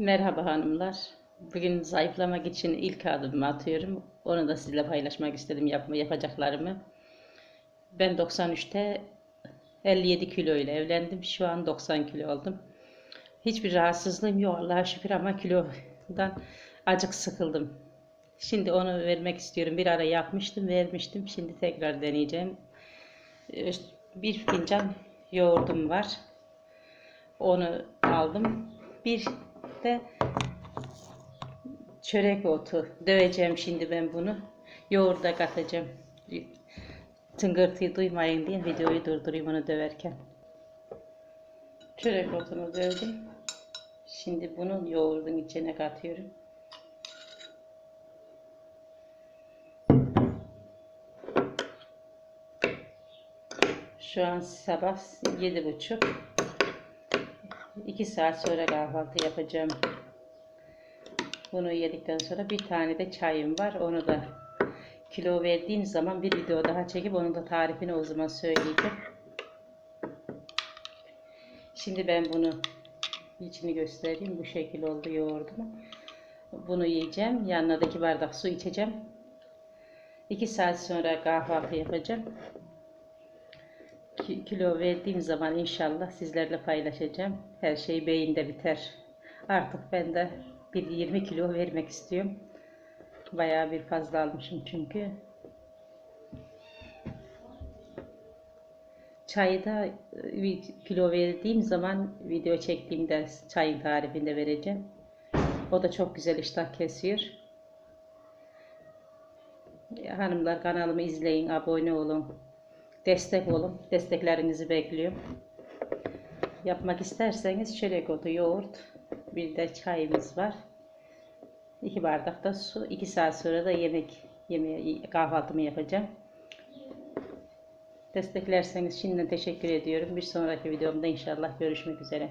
Merhaba hanımlar. Bugün zayıflamak için ilk adımımı atıyorum. Onu da sizinle paylaşmak istedim yapma, yapacaklarımı. Ben 93'te 57 kilo ile evlendim. Şu an 90 kilo oldum. Hiçbir rahatsızlığım yok Allah'a şükür ama kilodan acık sıkıldım. Şimdi onu vermek istiyorum. Bir ara yapmıştım, vermiştim. Şimdi tekrar deneyeceğim. Ee, Bir fincan yoğurdum var. Onu aldım. Bir de çörek otu. Döveceğim şimdi ben bunu. Yoğurda katacağım. Tıngırtıyı duymayın diye videoyu durdurayım onu döverken. Çörek otunu dövdüm. Şimdi bunu yoğurdun içine katıyorum. Şu an sabah yedi buçuk. 2 saat sonra kahvaltı yapacağım. Bunu yedikten sonra bir tane de çayım var. Onu da kilo verdiğim zaman bir video daha çekip onun da tarifini o zaman söyleyeceğim. Şimdi ben bunu içini göstereyim. Bu şekil oldu yoğurdumu. Bunu yiyeceğim. Yanına da iki bardak su içeceğim. 2 saat sonra kahvaltı yapacağım. Ki- Kilo verdiğim zaman inşallah sizlerle paylaşacağım. Her şey beyinde biter. Artık ben de bir 20 kilo vermek istiyorum. Bayağı bir fazla almışım çünkü. Çayı da e, kilo verdiğim zaman video çektiğimde çayın tarifinde vereceğim. O da çok güzel iştah kesiyor. Hanımlar kanalımı izleyin, abone olun. Destek olun. Desteklerinizi bekliyorum. Yapmak isterseniz çörek otu, yoğurt, bir de çayımız var. İki bardak da su. iki saat sonra da yemek, yemeği, kahvaltımı yapacağım. Desteklerseniz şimdiden teşekkür ediyorum. Bir sonraki videomda inşallah görüşmek üzere.